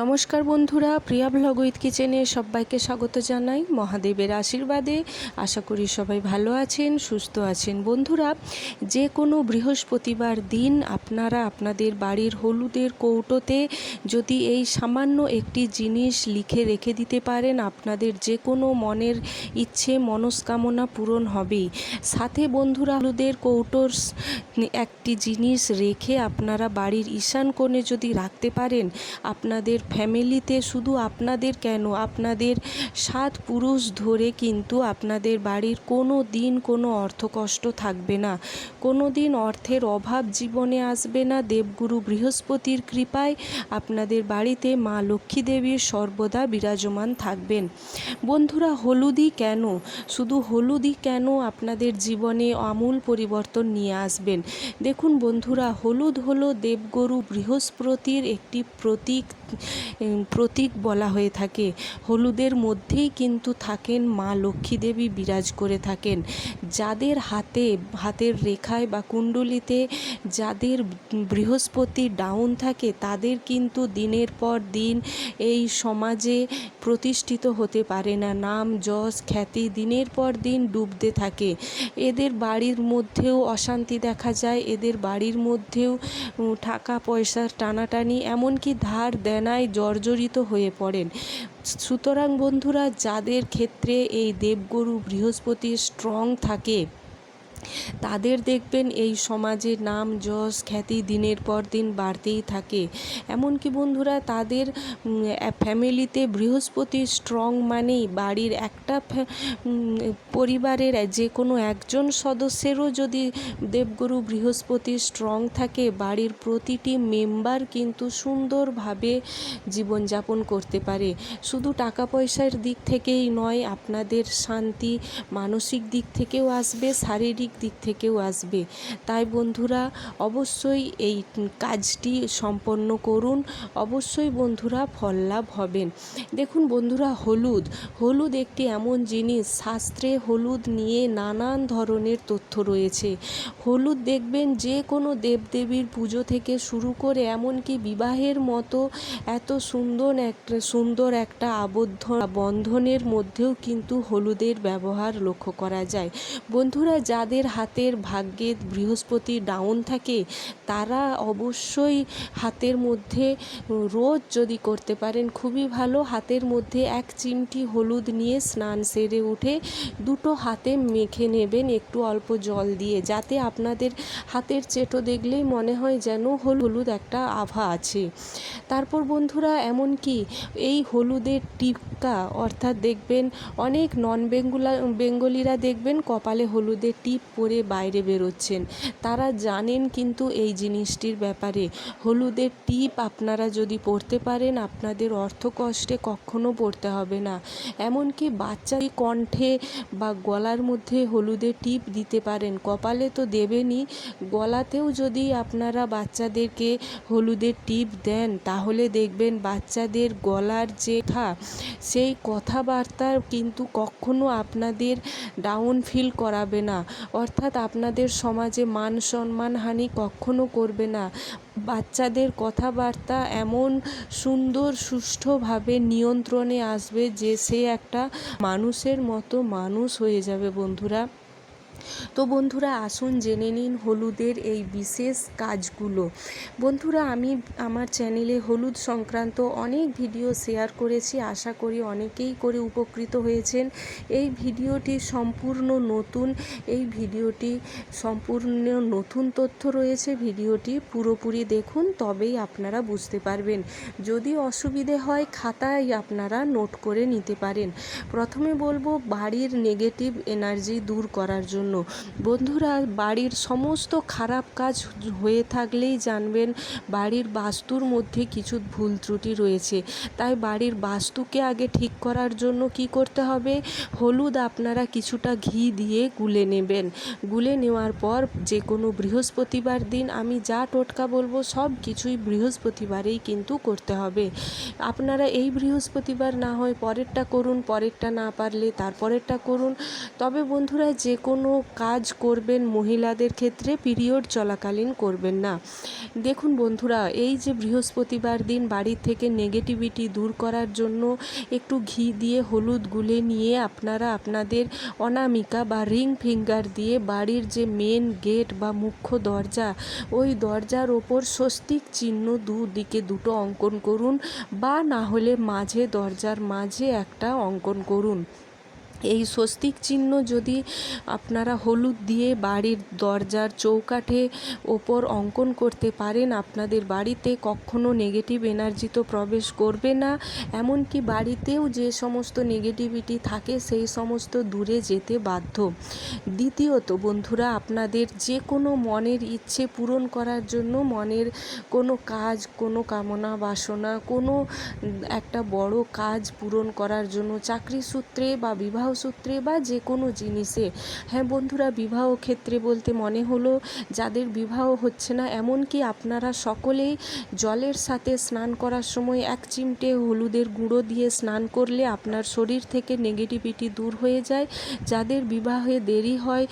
নমস্কার বন্ধুরা, প্রিয়া blog with কিচেনে সবাইকে স্বাগত জানাই মহাদেবের আশীর্বাদে। আশা করি সবাই ভালো আছেন, সুস্থ আছেন। বন্ধুরা, যে কোনো বৃহস্পতিবার দিন আপনারা আপনাদের বাড়ির হলুদের কৌটোতে যদি এই সামান্য একটি জিনিস লিখে রেখে দিতে পারেন, আপনাদের যে কোনো মনের ইচ্ছে, মনস্কামনা পূরণ হবেই। সাথে বন্ধুরা, হলুদের কৌটোর একটি জিনিস রেখে আপনারা বাড়ির ঈশান কোণে যদি রাখতে পারেন, আপনাদের ফ্যামিলিতে শুধু আপনাদের কেন? আপনাদের সাত পুরুষ ধরে কিন্তু আপনাদের বাড়ির কোনো দিন কোনো অর্থকষ্ট থাকবে না। কোনো দিন অর্থের অভাব জীবনে আসবে না। দেবগুরু বৃহস্পতির কৃপায় আপনাদের বাড়িতে মা লক্ষ্মী দেবীর সর্বদা বিরাজমান থাকবেন। বন্ধুরা, হলুদই কেন? শুধু হলুদই কেন আপনাদের জীবনে আমূল পরিবর্তন নিয়ে আসবেন? দেখুন বন্ধুরা, হলুদ হলো দেবগুরু বৃহস্পতির একটি প্রতীক। প্রতীক বলা হয়ে থাকে। হলুদের মধ্যেই কিন্তু থাকেন মা লক্ষ্মী দেবী বিরাজ করে থাকেন। যাদের হাতে, হাতের রেখায় বা কুণ্ডলিতে যাদের বৃহস্পতি ডাউন থাকে, তাদের কিন্তু দিনের পর দিন এই সমাজে প্রতিষ্ঠিত হতে পারে না। নাম, যশ, খ্যাতি দিনের পর দিন ডুবতে থাকে। এদের বাড়ির মধ্যেও অশান্তি দেখা যায়। এদের বাড়ির মধ্যেও টাকা পয়সার টানাটানি, এমনকি ধার দেনায় জর্জরিত হয়ে পড়েন। সুতরাং বন্ধুরা যাদের ক্ষেত্রে এই দেবগুরু বৃহস্পতি স্ট্রং থাকে তাদের দেখবেন এই সমাজে নাম যশ খ্যাতি দিনের পর দিন বাড়তেই থাকে। এমনকি বন্ধুরা, তাদের ফ্যামিলিতে বৃহস্পতি স্ট্রং মানেই বাড়ির একটা পরিবারের যে কোনো একজন সদস্যেরও যদি দেবগুরু বৃহস্পতি স্ট্রং থাকে, বাড়ির প্রতিটি মেম্বার কিন্তু সুন্দরভাবে জীবনযাপন করতে পারে। শুধু টাকা পয়সার দিক থেকেই নয়, আপনাদের শান্তি, মানসিক দিক থেকেও আসবে, শারীরিক দিক থেকেও আসবে। তাই বন্ধুরা, অবশ্যই এই কাজটি সম্পন্ন করুন। অবশ্যই বন্ধুরা ফল লাভ হবেন। দেখুন বন্ধুরা, হলুদ। হলুদ একটি এমন জিনিস, শাস্ত্রে হলুদ নিয়ে নানান ধরনের তথ্য রয়েছে। হলুদ দেখবেন যে কোনো দেবদেবীর পুজো থেকে শুরু করে এমনকি বিবাহের মতো এত সুন্দর একটা সুন্দর একটা আবদ্ধ বন্ধনের মধ্যেও কিন্তু হলুদের ব্যবহার লক্ষ্য করা যায়। বন্ধুরা, যাদের হাতের ভাগ্যে বৃহস্পতি ডাউন থাকে, তারা অবশ্যই হাতের মধ্যে রোজ যদি করতে পারেন, খুবই ভালো। হাতের মধ্যে এক চিমটি হলুদ নিয়ে স্নান সেরে উঠে দুটো হাতে মেখে নেবেন, একটু অল্প জল দিয়ে, যাতে আপনাদের হাতের চেটো দেখলেই মনে হয় যেন হল- হলুদ একটা আভা আছে। তারপর বন্ধুরা, এমন কি, এই হলুদের টিপকা, অর্থাৎ দেখবেন অনেক নন বেঙ্গুলা বেঙ্গলিরা দেখবেন কপালে হলুদের টিপ পরে বাইরে বেরোচ্ছেন। তারা জানেন কিন্তু এই জিনিসটির ব্যাপারে। হলুদের টিপ আপনারা যদি পড়তে পারেন, আপনাদের অর্থ কষ্টে কখনো পড়তে হবে না। এমনকি বাচ্চার কণ্ঠে বা গলার মধ্যে হলুদের টিপ দিতে পারেন। কপালে তো দেবেনই। গলাতেও যদি আপনারা বাচ্চাদেরকে হলুদের টিপ দেন, তাহলে দেখবেন বাচ্চাদের গলার যে থা সেই কথাবার্তা কিন্তু কখনো আপনাদের ডাউন ফিল করাবে না। অর্থাৎ আপনাদের সমাজে মান সম্মান হানি কখনো করবে না। বাচ্চাদের কথাবার্তা এমন সুন্দর, সুষ্ঠুভাবে নিয়ন্ত্রণে আসবে যে সে একটা মানুষের মতো মানুষ হয়ে যাবে, বন্ধুরা। তো বন্ধুরা, আসুন জেনে নিন হলুদের এই বিশেষ কাজগুলো। বন্ধুরা, আমি আমার চ্যানেলে হলুদ সংক্রান্ত অনেক ভিডিও শেয়ার করেছি। আশা করি অনেকেই করে উপকৃত হয়েছেন। এই ভিডিওটি সম্পূর্ণ নতুন, এই ভিডিওটি সম্পূর্ণ নতুন তথ্য রয়েছে। ভিডিওটি পুরোপুরি দেখুন, তবেই আপনারা বুঝতে পারবেন। যদি অসুবিধে হয়, খাতায় আপনারা নোট করে নিতে পারেন। প্রথমে বলব, বাড়ির নেগেটিভ এনার্জি দূর করার জন্য। বন্ধুরা, বাড়ির সমস্ত খারাপ কাজ হয়ে থাকলেই জানবেন বাড়ির বাস্তুর মধ্যে কিছু ভুল ত্রুটি রয়েছে। তাই বাড়ির বাস্তুকে আগে ঠিক করার জন্য কি করতে হবে? হলুদ আপনারা কিছুটা ঘি দিয়ে গুলে নেবেন। গুলে নেওয়ার পর যে কোনো বৃহস্পতিবার দিন আমি যা টোটকা বলব সব কিছুই বৃহস্পতিবারেই কিন্তু করতে হবে। আপনারা এই বৃহস্পতিবার না হয় পরেরটা করুন, পরেরটা না পারলে তারপরেরটা করুন। তবে বন্ধুরা যে কোনো কাজ করবেন মহিলাদের ক্ষেত্রে, পিরিয়ড চলাকালীন করবেন না। দেখুন বন্ধুরা, এই যে বৃহস্পতিবার দিন বাড়ির থেকে নেগেটিভিটি দূর করার জন্য একটু ঘি দিয়ে হলুদ গুলে নিয়ে আপনারা আপনাদের অনামিকা বা রিং ফিঙ্গার দিয়ে বাড়ির যে মেন গেট বা মুখ্য দরজা, ওই দরজার ওপর স্বস্তিক চিহ্ন দুদিকে দুটো অঙ্কন করুন বা না হলে মাঝে দরজার মাঝে একটা অঙ্কন করুন। এই স্বস্তিক চিহ্ন যদি আপনারা হলুদ দিয়ে বাড়ির দরজার চৌকাঠে ওপর অঙ্কন করতে পারেন, আপনাদের বাড়িতে কখনো নেগেটিভ এনার্জি তো প্রবেশ করবে না। এমনকি বাড়িতেও যে সমস্ত নেগেটিভিটি থাকে, সেই সমস্ত দূরে যেতে বাধ্য। দ্বিতীয়ত বন্ধুরা, আপনাদের যে কোনো মনের ইচ্ছে পূরণ করার জন্য মনের কোনো কাজ, কোনো কামনা বাসনা, কোনো একটা বড় কাজ পূরণ করার জন্য চাকরি সূত্রে বা বিবাহ সূত্রে বা যে কোনো জিনিসে। হ্যাঁ বন্ধুরা, বিবাহ ক্ষেত্রে বলতে মনে হলো, যাদের বিবাহ হচ্ছে না, এমনকি আপনারা সকলেই জলের সাথে স্নান করার সময় এক চিমটে হলুদের গুঁড়ো দিয়ে স্নান করলে আপনার শরীর থেকে নেগেটিভিটি দূর হয়ে যায়। যাদের বিবাহে দেরি হয়,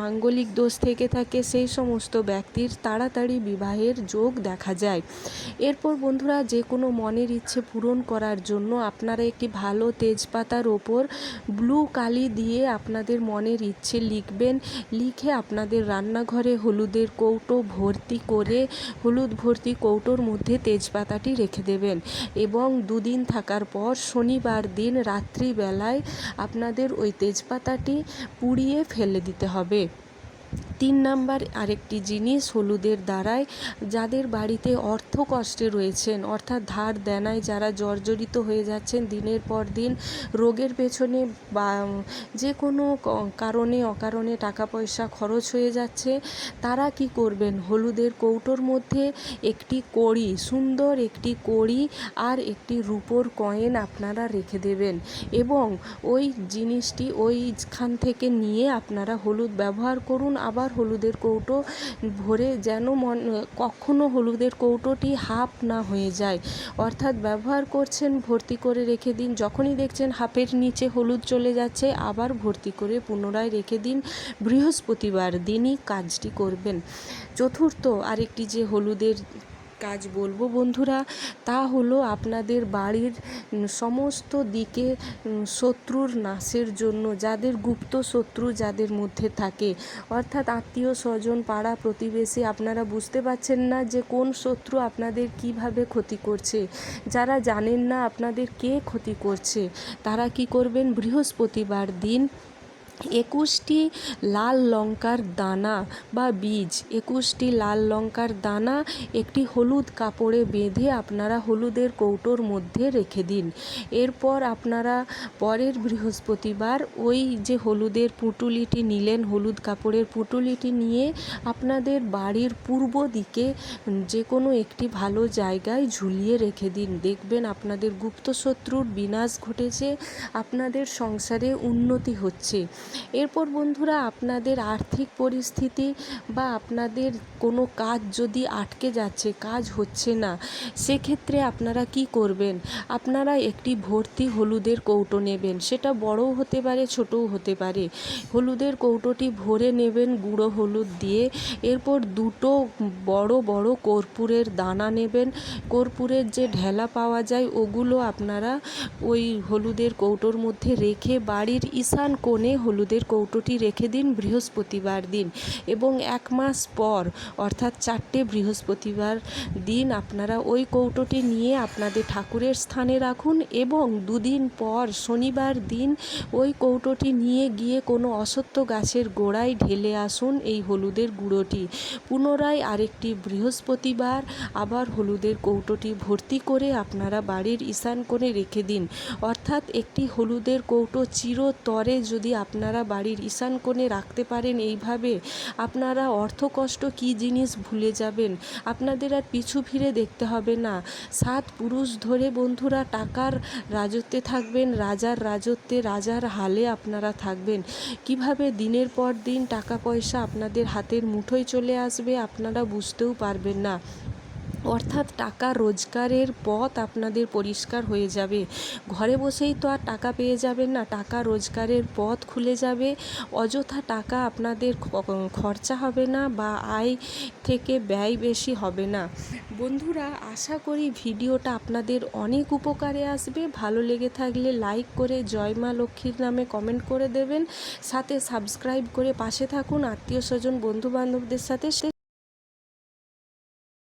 মাঙ্গলিক দোষ থেকে থাকে, সেই সমস্ত ব্যক্তির তাড়াতাড়ি বিবাহের যোগ দেখা যায়। এরপর বন্ধুরা, যে কোনো মনের ইচ্ছে পূরণ করার জন্য আপনারা একটি ভালো তেজপাতার ওপর ব্লু কালি দিয়ে আপনাদের মনের ইচ্ছে লিখবেন। লিখে আপনাদের রান্নাঘরে হলুদের কৌটো ভর্তি করে, হলুদ ভর্তি কৌটোর মধ্যে তেজপাতাটি রেখে দেবেন এবং দুদিন থাকার পর শনিবার দিন রাত্রিবেলায় আপনাদের ওই তেজপাতাটি পুড়িয়ে ফেলে দিতে হবে। তিন নাম্বার আরেকটি জিনিস হলুদের দ্বারায়, যাদের বাড়িতে অর্থ কষ্টে রয়েছেন, অর্থাৎ ধার দেনায় যারা জর্জরিত হয়ে যাচ্ছেন, দিনের পর দিন রোগের পেছনে বা যে কোনো কারণে অকারণে টাকা পয়সা খরচ হয়ে যাচ্ছে, তারা কি করবেন? হলুদের কৌটোর মধ্যে একটি কড়ি, সুন্দর একটি কড়ি আর একটি রূপোর কয়েন আপনারা রেখে দেবেন এবং ওই জিনিসটি ওইখান থেকে নিয়ে আপনারা হলুদ ব্যবহার করুন, আবার হলুদের কৌটো ভরে যেন মন কখনও হলুদের কৌটোটি হাফ না হয়ে যায়। অর্থাৎ ব্যবহার করছেন ভর্তি করে রেখে দিন। যখনই দেখছেন হাফের নিচে হলুদ চলে যাচ্ছে, আবার ভর্তি করে পুনরায় রেখে দিন। বৃহস্পতিবার দিনই কাজটি করবেন। চতুর্থ আরেকটি যে হলুদের কাজ বলব বন্ধুরা, তা হলো আপনাদের বাড়ির সমস্ত দিকে শত্রুর নাশের জন্য, যাদের গুপ্ত শত্রু যাদের মধ্যে থাকে। অর্থাৎ আত্মীয় স্বজন, পাড়া প্রতিবেশী, আপনারা বুঝতে পারছেন না যে কোন শত্রু আপনাদের কীভাবে ক্ষতি করছে। যারা জানেন না আপনাদের কে ক্ষতি করছে, তারা কি করবেন? বৃহস্পতিবার দিন একুশটি লাল লঙ্কার দানা বা বীজ। একুশটি লাল লঙ্কার দানা একটি হলুদ কাপড়ে বেঁধে আপনারা হলুদের কৌটোর মধ্যে রেখে দিন। এরপর আপনারা পরের বৃহস্পতিবার ওই যে হলুদের পুঁটুলিটি নিলেন, হলুদ কাপড়ের পুঁটুলিটি নিয়ে আপনাদের বাড়ির পূর্ব দিকে যে কোনো একটি ভালো জায়গায় ঝুলিয়ে রেখে দিন। দেখবেন আপনাদের গুপ্তশত্রুর বিনাশ ঘটেছে, আপনাদের সংসারে উন্নতি হচ্ছে। এরপর বন্ধুরা আপনাদের আর্থিক পরিস্থিতি বা আপনাদের কোনো কাজ যদি আটকে যাচ্ছে, কাজ হচ্ছে না, সেক্ষেত্রে আপনারা কি করবেন? আপনারা একটি ভর্তি হলুদের কৌটো নেবেন। সেটা বড়ও হতে পারে, ছোটও হতে পারে। হলুদের কৌটোটি ভরে নেবেন গুঁড়ো হলুদ দিয়ে। এরপর দুটো বড় বড় কর্পূরের দানা নেবেন। কর্পূরের যে ঢেলা পাওয়া যায়, ওগুলো আপনারা ওই হলুদের কৌটোর মধ্যে রেখে বাড়ির ঈশান কোণে হলুদের কৌটোটি রেখে দিন বৃহস্পতিবার দিন এবং এক মাস পর, অর্থাৎ চারটে বৃহস্পতিবার দিন আপনারা ওই কৌটোটি নিয়ে আপনাদের ঠাকুরের স্থানে রাখুন এবং দুদিন পর শনিবার দিন ওই কৌটোটি নিয়ে গিয়ে কোনো অসত্য গাছের গোড়ায় ঢেলে আসুন এই হলুদের গুঁড়োটি। পুনরায় আরেকটি বৃহস্পতিবার আবার হলুদের কৌটোটি ভর্তি করে আপনারা বাড়ির ঈশান কোণে রেখে দিন। অর্থাৎ একটি হলুদের কৌটো চিরতরে যদি আপনারা বাড়ির ঈশান কোণে রাখতে পারেন এইভাবে আপনারা অর্থকষ্ট কী জিনিস ভুলে যাবেন? আপনাদের আর পিছু ফিরে দেখতে হবে না। সাত পুরুষ ধরে বন্ধুরা টাকার রাজত্বে থাকবেন, রাজার রাজত্বে, রাজার হালে আপনারা থাকবেন। কীভাবে দিনের পর দিন টাকা পয়সা আপনাদের হাতের মুঠোয় চলে আসবে আপনারা বুঝতেও পারবেন না। অর্থাৎ টাকা রোজগারের পথ আপনাদের পরিষ্কার হয়ে যাবে। ঘরে বসেই তো আর টাকা পেয়ে যাবেন না, টাকা রোজগারের পথ খুলে যাবে। অযথা টাকা আপনাদের খরচা হবে না বা আয় থেকে ব্যয় বেশি হবে না। বন্ধুরা, আশা করি ভিডিওটা আপনাদের অনেক উপকারে আসবে। ভালো লেগে থাকলে লাইক করে জয় মা লক্ষ্মীর নামে কমেন্ট করে দেবেন। সাথে সাবস্ক্রাইব করে পাশে থাকুন আত্মীয় স্বজন বন্ধু বান্ধবদের সাথে।